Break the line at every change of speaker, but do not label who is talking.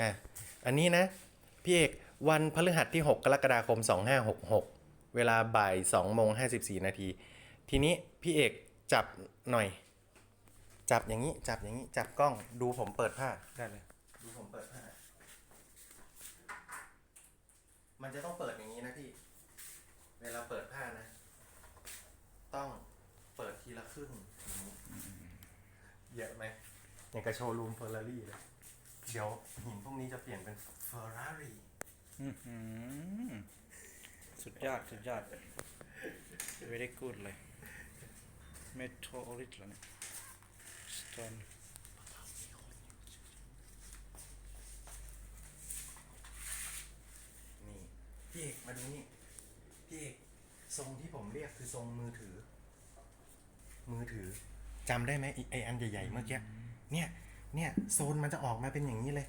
อะอันนี้นะพี่เอกวันพฤหัสที่ 6 กรกฎาคม 2566 เวลาบ่าย2โมง54 นาที ทีนี้พี่เอกจับหน่อย จับอย่างนี้จับอย่างนี้จับกล้องดูผมเปิดผ้า
ได้เลย
ดูผมเปิดผ้า มันจะต้องเปิดอย่างนี้นะพี่ เวลาเปิดผ้านะ ต้องเปิดทีละครึ่งอย่างนี้เยอะไหมอย่างกับโชว์รูมเฟอร์รารี่เลย เดี๋ยวหินพวกนี้จะเปลี่ยนเป็นเฟอร์รารี่
อื้อหือสุดยอด สุดยอด very good เลย meteorite เหรอเนี่ย stone
นี่พี่เอกมาดูนี่พี่เอกทรงที่ผมเรียกคือทรงมือถือ มือถือจำได้ไหมไอ้ไออันใหญ่ๆเมื่อกี้เนี่ย เนี่ยโซนมันจะออกมาเป็นอย่างนี้เลย